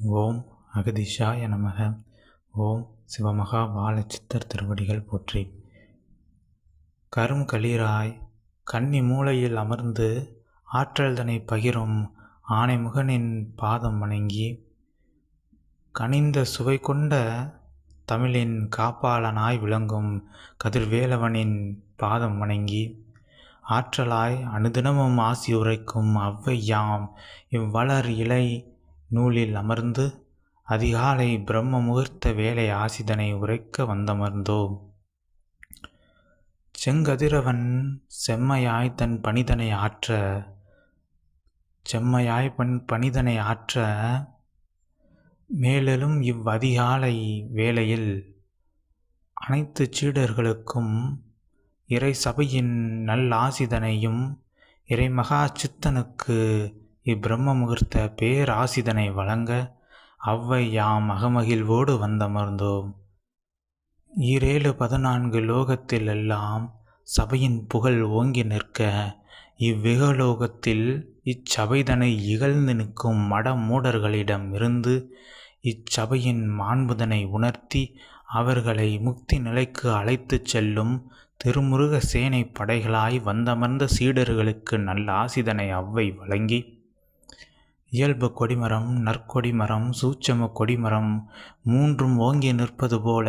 ஓம் அகதிஷாய நமக. ஓம் சிவமகா பாலச்சித்தர் திருவடிகள் போற்றி. கரும் களிராய் கன்னி மூலையில் அமர்ந்து ஆற்றல்தனை பகிரும் ஆனைமுகனின் பாதம் வணங்கி கனிந்த சுவை கொண்ட தமிழின் காப்பாளனாய் விளங்கும் கதிர்வேலவனின் பாதம் வணங்கி ஆற்றலாய் அனுதினமும் ஆசி உரைக்கும் அவ்வையாம் இவ்வளர் இலை நூலில் அமர்ந்து அதிகாலை பிரம்ம முகூர்த்த வேலை ஆசிதனை உரைக்க வந்தமர்ந்தோம் செங்கதிரவன் செம்மையாய் தன் பணிதனை ஆற்ற செம்மையாய் பண் பணிதனை ஆற்ற மேலும் இவ்வதிகாலை வேளையில் அனைத்து சீடர்களுக்கும் இறை சபையின் நல்லாசிதனையும் இறைமகா சித்தனுக்கு இப்பிரம்ம முகூர்த்த பேராசிதனை வழங்க அவ்வை யாம் அகமகிழ்வோடு வந்தமர்ந்தோம். ஈரேழு பதினான்கு லோகத்தில் எல்லாம் சபையின் புகழ் ஓங்கி நிற்க இவ்விகலோகத்தில் இச்சபைதனை இகழ்ந்து நிற்கும் மட மூடர்களிடம் இருந்து இச்சபையின் மாண்புதனை உணர்த்தி அவர்களை முக்தி நிலைக்கு அழைத்துச் செல்லும் திருமுருக சேனை படைகளாய் வந்தமர்ந்த சீடர்களுக்கு நல்ல ஆசிதனை அவ்வை வழங்கி இயல்பு கொடிமரம் நற்கொடிமரம் சூட்சம கொடிமரம் மூன்றும் ஓங்கி நிற்பது போல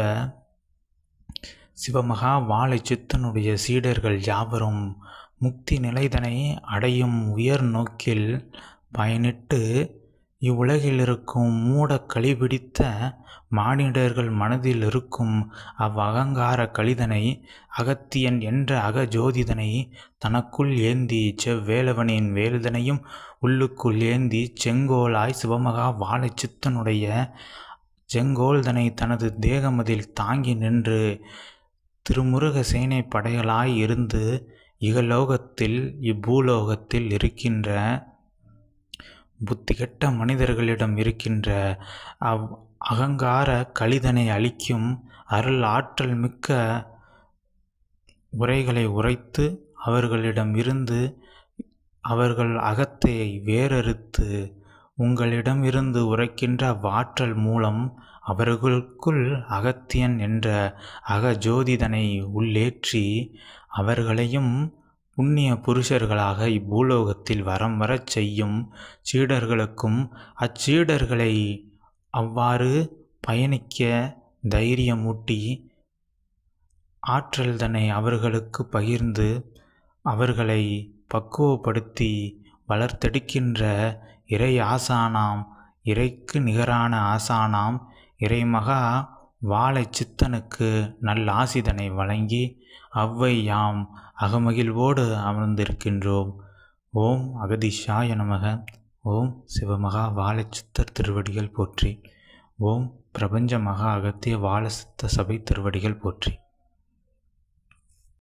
சிவமகா வாழை சித்தனுடைய சீடர்கள் யாவரும் முக்தி நிலைதனை அடையும் உயர் நோக்கில் பயனிட்டு இவ்வுலகில் இருக்கும் மூட கழிபிடித்த மானிடர்கள் மனதில் இருக்கும் அவ்வகங்கார கழிதனை அகத்தியன் என்ற அகஜோதிதனை தனக்குள் ஏந்தி செவ்வேலவனின் வேலுதனையும் உள்ளுக்குள் ஏந்தி செங்கோலாய் சிவமகா வாழைச்சித்தனுடைய செங்கோல்தனை தனது தேகமதில் தாங்கி நின்று திருமுருக சேனை படைகளாய் இருந்து இகலோகத்தில் இப்பூலோகத்தில் இருக்கின்ற புத்தி கெட்ட மனிதர்களிடம் இருக்கின்ற அவ் அகங்கார கழிதனை அளிக்கும் அருள் ஆற்றல் மிக்க உரைகளை உரைத்து அவர்களிடம் இருந்து அவர்கள் அகத்தை வேறறுத்து உங்களிடம் இருந்து உரைக்கின்ற வாற்றல் மூலம் அவர்களுக்குள் அகத்தியன் என்ற அகஜோதிதனை உள்ளேற்றி அவர்களையும் புண்ணிய புருஷர்களாக இப்பூலோகத்தில் வரம் வரச் செய்யும் சீடர்களுக்கும் அச்சீடர்களை அவ்வாறு பயணிக்க தைரியமூட்டி ஆற்றல் தன்னை அவர்களுக்கு பகிர்ந்து அவர்களை பக்குவப்படுத்தி வளர்த்தெடுக்கின்ற இறை ஆசானாம் இறைக்கு நிகரான ஆசானாம் இறைமகா வாழை சித்தனுக்கு நல்ல ஆசிதனை வழங்கி அவ்வை யாம் அகமகிழ்வோடு அமர்ந்திருக்கின்றோம். ஓம் அகதிஷாய நமக. ஓம் சிவமகா வாழை சித்தர் திருவடிகள் போற்றி. ஓம் பிரபஞ்ச மகா அகத்திய வாழ சித்த சபை திருவடிகள் போற்றி.